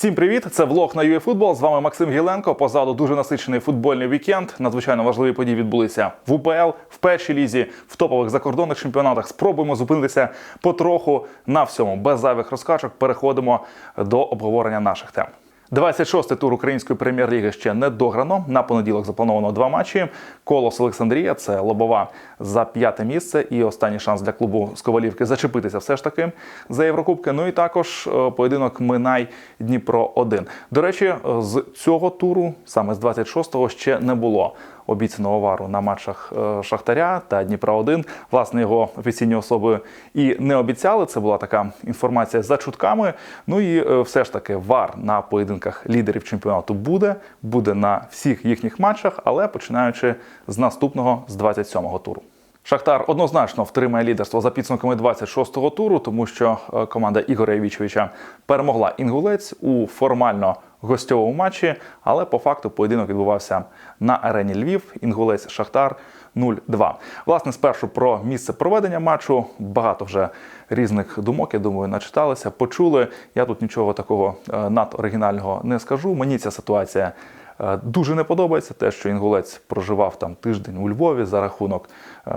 Всім привіт! Це влог на UEFootball. З вами Максим Гіленко. Позаду дуже насичений футбольний вікенд. Надзвичайно важливі події відбулися в УПЛ, в першій лізі, в топових закордонних чемпіонатах. Спробуємо зупинитися потроху на всьому. Без зайвих розкачок переходимо до обговорення наших тем. 26-й тур української прем'єр-ліги ще не дограно. На понеділок заплановано два матчі. Колос Олександрія це лобова за п'яте місце. І останній шанс для клубу з Ковалівки зачепитися все ж таки за Єврокубки. Ну і також е, поєдинок Минай Дніпро 1 До речі, з цього туру, саме з 26-го, ще не було обіцяного вару на матчах е, Шахтаря та Дніпра 1 Власне, його офіційні особи і не обіцяли. Це була така інформація за чутками. Ну і е, все ж таки вар на поєдинках лідерів чемпіонату буде. Буде на всіх їхніх матчах, але починаючи з наступного з 27-го туру. Шахтар однозначно втримає лідерство за підсумками 26-го туру, тому що е, команда Ігоря Євічовича перемогла інгулець у формально гостьовому матчі, але по факту поєдинок відбувався на арені Львів. Інгулець Шахтар 0-2. Власне, спершу про місце проведення матчу. Багато вже різних думок, я думаю, начиталися, почули. Я тут нічого такого е, надоригінального не скажу. Мені ця ситуація. Е, Дуже не подобається те, що інгулець проживав там тиждень у Львові за рахунок е,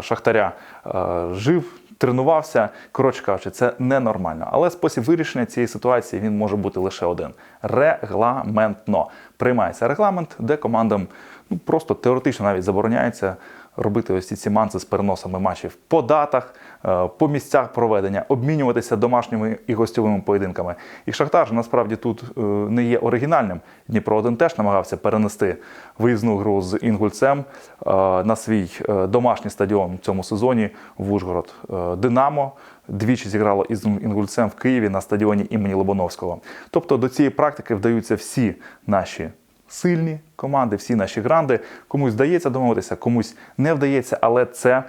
Шахтаря, е, жив, тренувався. Коротше кажучи, це ненормально. Але спосіб вирішення цієї ситуації він може бути лише один: регламентно. Приймається регламент, де командам ну, просто теоретично навіть забороняється робити ось ці манси з переносами матчів по датах, е, по місцях проведення, обмінюватися домашніми і гостьовими поєдинками. І Шахтар насправді тут е, не є оригінальним. Дніпро 1 теж намагався перенести виїзну гру з Інгульцем е, на свій домашній стадіон в цьому сезоні в Ужгород. Динамо двічі зіграло із Інгульцем в Києві на стадіоні імені Лобановського. Тобто до цієї практики вдаються всі наші сильні команди, всі наші гранди. Комусь вдається домовитися, комусь не вдається, але це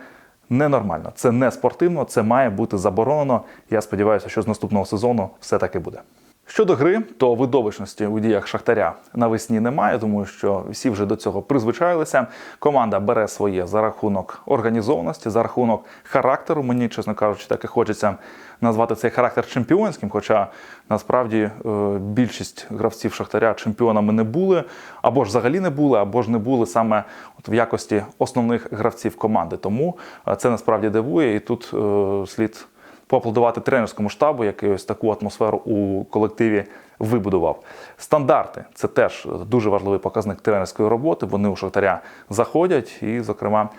ненормально, це не спортивно, це має бути заборонено. Я сподіваюся, що з наступного сезону все таки буде. Щодо гри, то видовищності у діях Шахтаря навесні немає, тому що всі вже до цього призвичаїлися. Команда бере своє за рахунок організованості, за рахунок характеру. Мені, чесно кажучи, так і хочеться назвати цей характер чемпіонським. Хоча насправді е, більшість гравців Шахтаря чемпіонами не були, або ж взагалі не були, або ж не були саме от в якості основних гравців команди. Тому е, це насправді дивує, і тут е, слід поаплодувати тренерському штабу, який ось таку атмосферу у колективі вибудував. Стандарти це теж дуже важливий показник тренерської роботи. Вони у Шахтаря заходять, і, зокрема,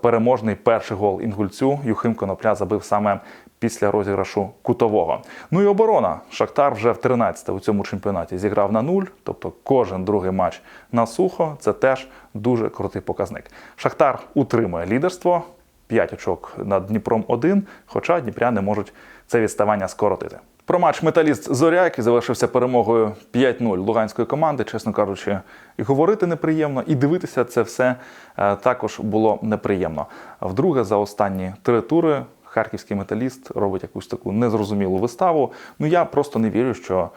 переможний перший гол інгульцю Юхим Конопля забив саме після розіграшу кутового. Ну і оборона. Шахтар вже в 13-те у цьому чемпіонаті зіграв на нуль, тобто кожен другий матч на сухо. Це теж дуже крутий показник. Шахтар утримує лідерство. 5 очок над Дніпром 1, хоча Дніпряни можуть це відставання скоротити. Про матч Металіст Зоря, який завершився перемогою 5-0 луганської команди, чесно кажучи, і говорити неприємно, і дивитися це все е, також було неприємно. Вдруге, за останні три тури харківський металіст робить якусь таку незрозумілу виставу. Ну я просто не вірю, що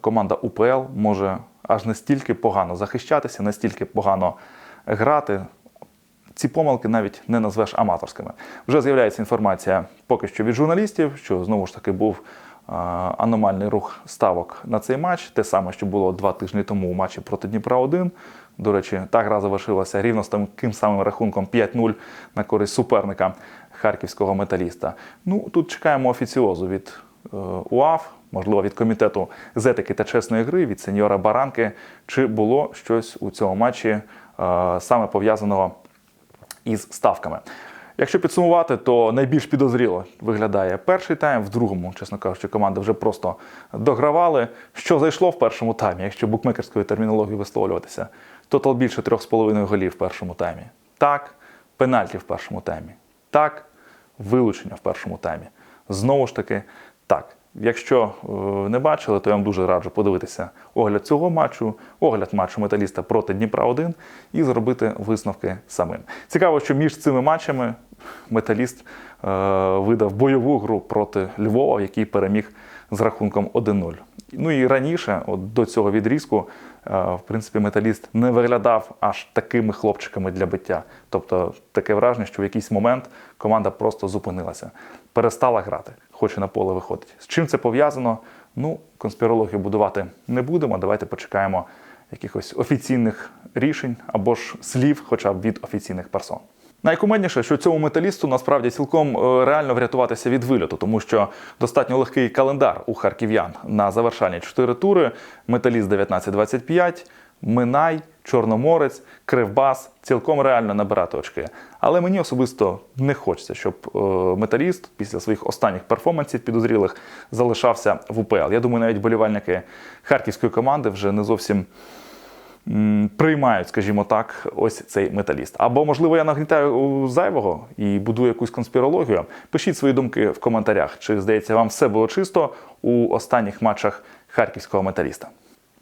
команда УПЛ може аж настільки погано захищатися, настільки погано грати. Ці помилки навіть не назвеш аматорськими. Вже з'являється інформація поки що від журналістів, що знову ж таки був аномальний рух ставок на цей матч. Те саме, що було два тижні тому у матчі проти Дніпра 1 До речі, та гра завершилася рівно з таким самим рахунком 5-0 на користь суперника харківського металіста. Ну тут чекаємо офіціозу від е, УАФ, можливо, від комітету з етики та чесної гри, від сеньора Баранки. Чи було щось у цьому матчі е, саме пов'язаного із ставками. Якщо підсумувати, то найбільш підозріло виглядає перший тайм. В другому, чесно кажучи, команди вже просто догравали. Що зайшло в першому таймі, якщо букмекерською термінологією висловлюватися, тотал більше 3,5 голів в першому таймі. Так, пенальті в першому таймі. Так, вилучення в першому таймі. Знову ж таки, так. Якщо е, не бачили, то я вам дуже раджу подивитися огляд цього матчу, огляд матчу металіста проти Дніпра 1 і зробити висновки самим. Цікаво, що між цими матчами металіст е, видав бойову гру проти Львова, який переміг з рахунком 1-0. Ну і раніше, от до цього відрізку, е, в принципі, металіст не виглядав аж такими хлопчиками для биття. Тобто таке враження, що в якийсь момент команда просто зупинилася, перестала грати, хоче на поле виходить. З чим це пов'язано? Ну, конспірологію будувати не будемо. Давайте почекаємо якихось офіційних рішень або ж слів, хоча б від офіційних персон. Найкумедніше, що цьому металісту насправді цілком е, реально врятуватися від вильоту, тому що достатньо легкий календар у харків'ян на завершальні чотири тури: металіст 19-25, Минай, Чорноморець, Кривбас цілком реально набирати очки. Але мені особисто не хочеться, щоб е, металіст після своїх останніх перформансів підозрілих залишався в УПЛ. Я думаю, навіть болівальники харківської команди вже не зовсім приймають, скажімо так, ось цей металіст. Або, можливо, я нагнітаю зайвого і будую якусь конспірологію. Пишіть свої думки в коментарях, чи здається, вам все було чисто у останніх матчах харківського металіста.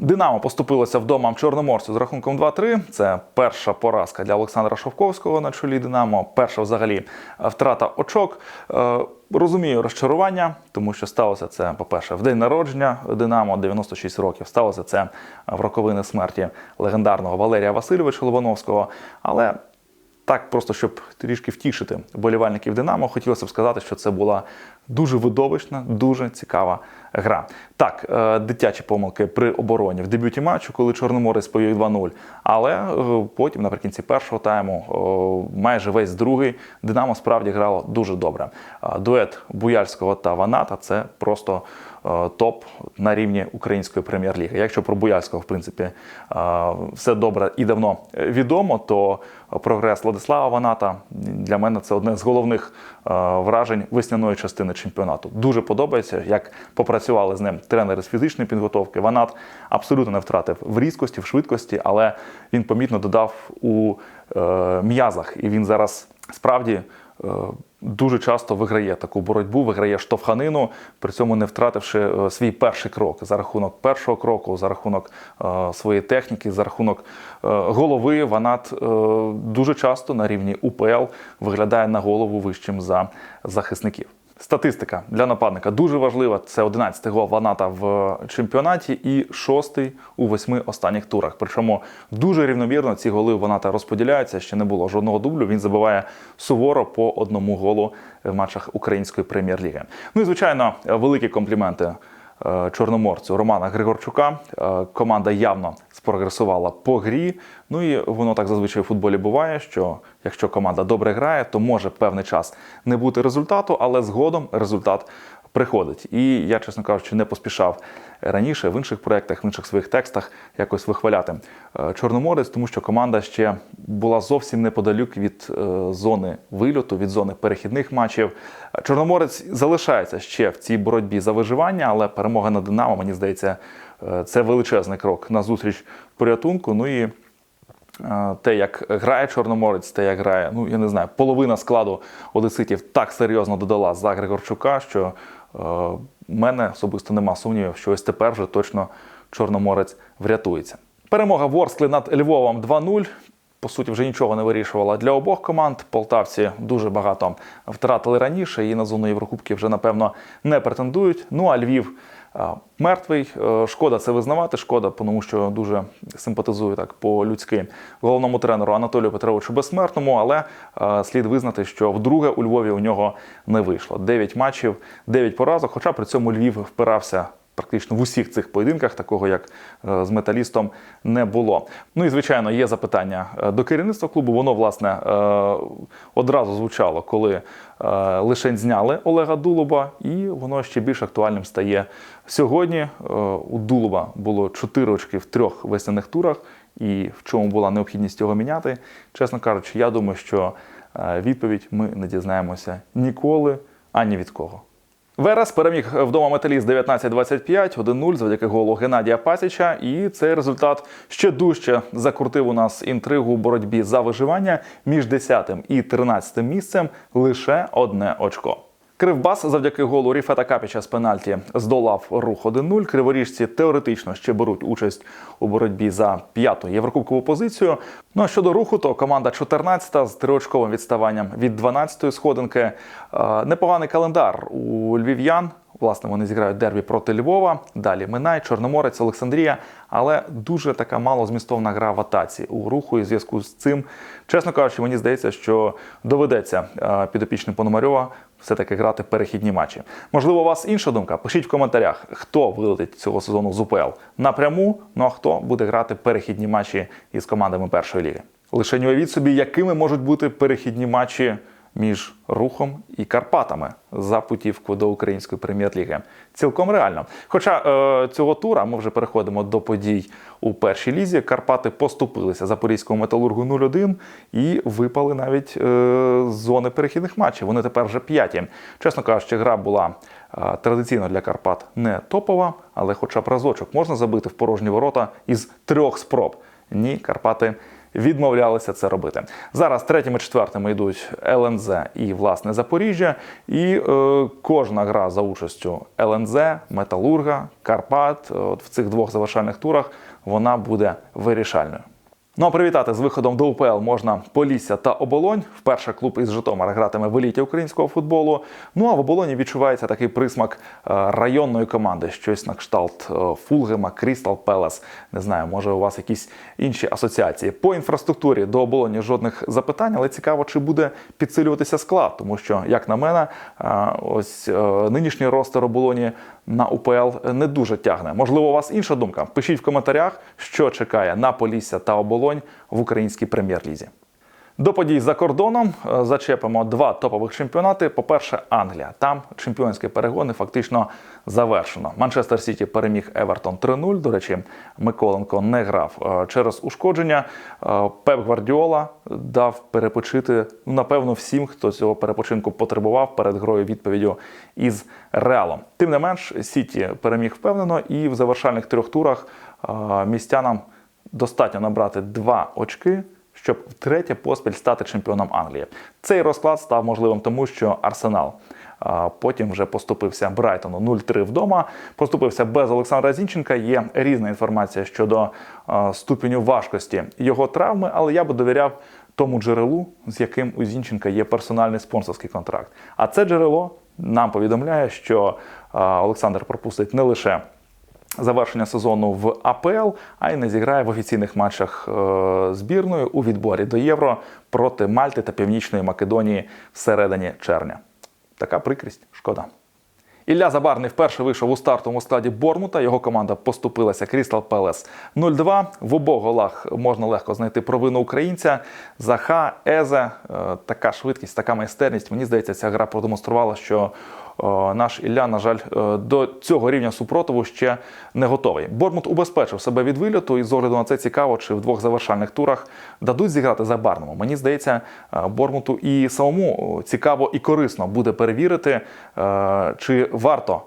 Динамо поступилося вдома в Чорноморцю з рахунком 2-3. Це перша поразка для Олександра Шовковського на чолі Динамо. Перша взагалі втрата очок. Е, Розумію розчарування, тому що сталося це, по-перше, в день народження Динамо 96 років. Сталося це в роковини смерті легендарного Валерія Васильовича Лобановського. Але так, просто щоб трішки втішити болівальників Динамо, хотілося б сказати, що це була дуже видовищна, дуже цікава гра. Так, е, дитячі помилки при обороні в дебюті матчу, коли Чорноморець повів 2-0. Але е, потім, наприкінці першого тайму, е, майже весь другий, Динамо справді грало дуже добре. Дует Буяльського та Ваната це просто топ на рівні української прем'єр-ліги. Якщо про Буяльського, в принципі, е, все добре і давно відомо, то прогрес Владислава Ваната для мене це одне з головних е, вражень весняної частини чемпіонату. Дуже подобається, як попрацювали з ним тренери з фізичної підготовки. Ванат абсолютно не втратив в різкості, в швидкості, але він помітно додав у е, м'язах, і він зараз справді. Е, Дуже часто виграє таку боротьбу, виграє штовханину, при цьому не втративши е, свій перший крок за рахунок першого кроку, за рахунок е, своєї техніки, за рахунок голови. Ванат дуже часто на рівні УПЛ виглядає на голову вищим за захисників. Статистика для нападника дуже важлива. Це 11-й гол Ваната в чемпіонаті і шостий у восьми останніх турах. Причому дуже рівномірно ці голи Ваната розподіляються. Ще не було жодного дублю. Він забиває суворо по одному голу в матчах української прем'єр-ліги. Ну і звичайно, великі компліменти чорноморцю Романа Григорчука. Е, Команда явно спрогресувала по грі. Ну і воно так зазвичай у футболі буває, що якщо команда добре грає, то може певний час не бути результату, але згодом результат приходить. І я, чесно кажучи, не поспішав раніше в інших проєктах, в інших своїх текстах якось вихваляти е, Чорноморець, тому що команда ще була зовсім неподалік від е, зони вильоту, від зони перехідних матчів. Чорноморець залишається ще в цій боротьбі за виживання, але перемога над Динамо, мені здається, е, це величезний крок на зустріч порятунку. Ну і те, як грає Чорноморець, те, як грає, ну я не знаю, половина складу одеситів так серйозно додала за Григорчука, що е, в мене особисто нема сумнівів, що ось тепер вже точно Чорноморець врятується. Перемога Ворскли над Львовом 2-0. По суті, вже нічого не вирішувала для обох команд. Полтавці дуже багато втратили раніше і на зону Єврокубків вже, напевно, не претендують. Ну а Львів мертвий. Е, Шкода це визнавати. Шкода, тому що дуже симпатизую так по-людськи головному тренеру Анатолію Петровичу Безсмертному. Але е, слід визнати, що вдруге у Львові у нього не вийшло. Дев'ять матчів, дев'ять поразок. Хоча при цьому Львів впирався. Практично в усіх цих поєдинках, такого як е, з металістом, не було. Ну і звичайно, є запитання е, до керівництва клубу. Воно власне е, одразу звучало, коли е, лишень зняли Олега Дулуба, і воно ще більш актуальним стає сьогодні. У Дулуба було 4 очки в трьох весняних турах, і в чому була необхідність його міняти. Чесно кажучи, я думаю, що відповідь ми не дізнаємося ніколи, ані від кого. Верес переміг вдома металіст 19-25, 1-0 завдяки голу Геннадія Пасіча. І цей результат ще дужче закрутив у нас інтригу у боротьбі за виживання між 10 і 13 місцем лише одне очко. Кривбас завдяки голу Ріфета Капіча з пенальті здолав рух 1-0. Криворіжці теоретично ще беруть участь у боротьбі за п'яту єврокубкову позицію. Ну а щодо руху, то команда 14-та з триочковим відставанням від 12-ї сходинки. Е, Непоганий календар у львів'ян. Власне, вони зіграють дербі проти Львова. Далі Минай, Чорноморець, Олександрія. Але дуже така малозмістовна гра в атаці у руху. І в зв'язку з цим, чесно кажучи, мені здається, що доведеться е, підопічним Пономарьова все-таки грати перехідні матчі. Можливо, у вас інша думка? Пишіть в коментарях, хто вилетить цього сезону з УПЛ напряму, ну а хто буде грати перехідні матчі із командами першої ліги. Лише не уявіть собі, якими можуть бути перехідні матчі між Рухом і Карпатами за путівку до української прем'єр-ліги. Цілком реально. Хоча е, цього тура ми вже переходимо до подій у першій лізі. Карпати поступилися Запорізькому металургу 0-1 і випали навіть е, з зони перехідних матчів. Вони тепер вже п'яті. Чесно кажучи, гра була е, традиційно для Карпат не топова, але хоча б разочок можна забити в порожні ворота із трьох спроб. Ні, Карпати відмовлялися це робити. Зараз третіми, четвертими йдуть ЛНЗ і власне Запоріжжя. І е, кожна гра за участю ЛНЗ, Металурга, Карпат. От в цих двох завершальних турах вона буде вирішальною. Ну а привітати з виходом до УПЛ можна Полісся та Оболонь. Вперше клуб із Житомира гратиме в еліті українського футболу. Ну а в Оболоні відчувається такий присмак е, районної команди, щось на кшталт е, Фулгема, Крістал Пелес. Не знаю, може у вас якісь інші асоціації. По інфраструктурі до оболоні жодних запитань, але цікаво, чи буде підсилюватися склад, тому що, як на мене, е, ось нинішній ростер оболоні на УПЛ не дуже тягне. Можливо, у вас інша думка? Пишіть в коментарях, що чекає на Полісся та Оболонь в українській прем'єр-лізі. До подій за кордоном е, зачепимо два топових чемпіонати. По-перше, Англія. Там чемпіонські перегони фактично завершено. Манчестер Сіті переміг Евертон 3-0. До речі, Миколенко не грав е, через ушкодження. Е, Пеп Гвардіола дав перепочити ну, напевно всім, хто цього перепочинку потребував перед грою відповіддю із Реалом. Тим не менш, Сіті переміг впевнено, і в завершальних трьох турах містянам достатньо набрати два очки щоб втретє поспіль стати чемпіоном Англії. Цей розклад став можливим тому, що Арсенал потім вже поступився Брайтону 0-3 вдома. Поступився без Олександра Зінченка. Є різна інформація щодо ступеню важкості його травми, але я би довіряв тому джерелу, з яким у Зінченка є персональний спонсорський контракт. А це джерело нам повідомляє, що Олександр пропустить не лише завершення сезону в АПЛ, а й не зіграє в офіційних матчах е, збірної у відборі до Євро проти Мальти та Північної Македонії всередині червня. Така прикрість, шкода. Ілля Забарний вперше вийшов у стартовому складі Бормута. Його команда поступилася Крістал Пелес 0-2. В обох голах можна легко знайти провину українця. Заха, Езе, така швидкість, така майстерність. Мені здається, ця гра продемонструвала, що наш Ілля, на жаль, е, до цього рівня супротиву ще не готовий. Бормут убезпечив себе від вильоту, і з огляду на це цікаво, чи в двох завершальних турах дадуть зіграти за Барному. Мені здається, е, Бормуту і самому цікаво і корисно буде перевірити, е, чи варто.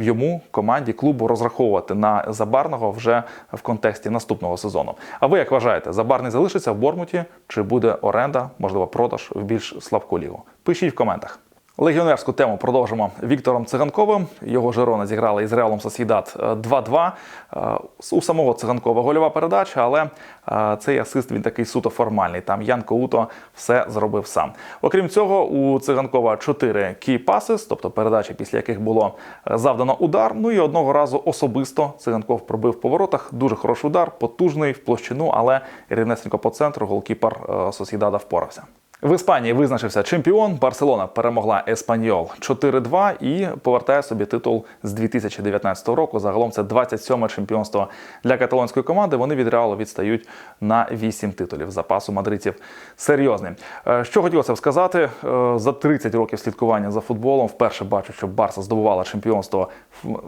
Йому команді клубу розраховувати на забарного вже в контексті наступного сезону. А ви як вважаєте, забарний залишиться в Бормуті? Чи буде оренда, можливо, продаж в більш слабку лігу? Пишіть в коментах. Легіонерську тему продовжимо Віктором Циганковим. Його Жирона зіграли із Реалом Сосідат 2-2. Е, у самого циганкова гольова передача, але е, цей асист він такий суто формальний. Там Ян Коуто все зробив сам. Окрім цього, у циганкова 4 кій пасис, тобто передачі, після яких було е, завдано удар. Ну і одного разу особисто циганков пробив по воротах. Дуже хороший удар, потужний в площину, але рівнесенько по центру голкіпер Сосідада впорався. В Іспанії визначився чемпіон. Барселона перемогла Еспаньол 4-2 і повертає собі титул з 2019 року. Загалом це 27-ме чемпіонство для каталонської команди. Вони від реалу відстають на 8 титулів. Запасу мадридців серйозний. Е, що хотілося б сказати, е, за 30 років слідкування за футболом вперше бачу, що Барса здобувала чемпіонство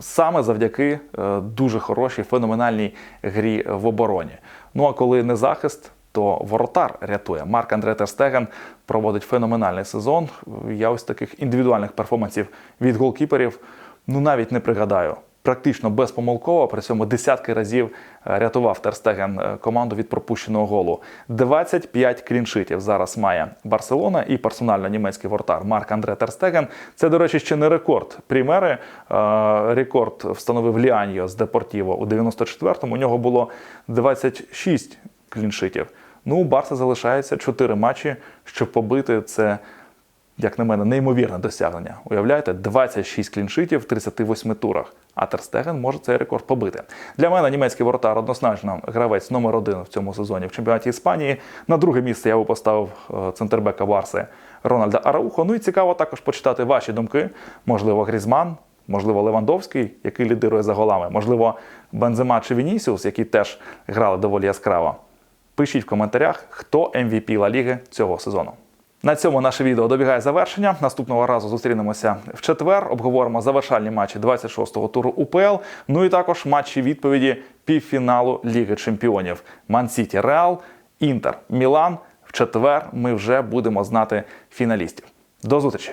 саме завдяки е, дуже хорошій феноменальній грі в обороні. Ну а коли не захист то воротар рятує. Марк Андре Терстеген проводить феноменальний сезон. Я ось таких індивідуальних перформансів від голкіперів ну навіть не пригадаю. Практично безпомилково, при цьому десятки разів е, рятував Терстеген е, команду від пропущеного голу. 25 кліншитів зараз має Барселона і персонально німецький вортар Марк Андре Терстеген. Це, до речі, ще не рекорд Прімери. Е, рекорд встановив Ліаньо з Депортіво у 94-му. У нього було 26 кліншитів. Ну, у Барса залишається 4 матчі, щоб побити це як на мене, неймовірне досягнення. Уявляєте, 26 кліншитів в 38 турах. А Терстеген може цей рекорд побити. Для мене німецький воротар однозначно гравець номер один в цьому сезоні в чемпіонаті Іспанії. На друге місце я би поставив е, центрбека Барси Рональда Араухо. Ну і цікаво також почитати ваші думки. Можливо, Грізман, можливо, Левандовський, який лідирує за голами, можливо, Бензема чи Вінісіус, які теж грали доволі яскраво. Пишіть в коментарях, хто MVP Ла Ліги цього сезону. На цьому наше відео добігає завершення. Наступного разу зустрінемося в четвер. Обговоримо завершальні матчі 26-го туру УПЛ. Ну і також матчі відповіді півфіналу Ліги Чемпіонів. Ман-Сіті Реал, Інтер, Мілан. В четвер ми вже будемо знати фіналістів. До зустрічі!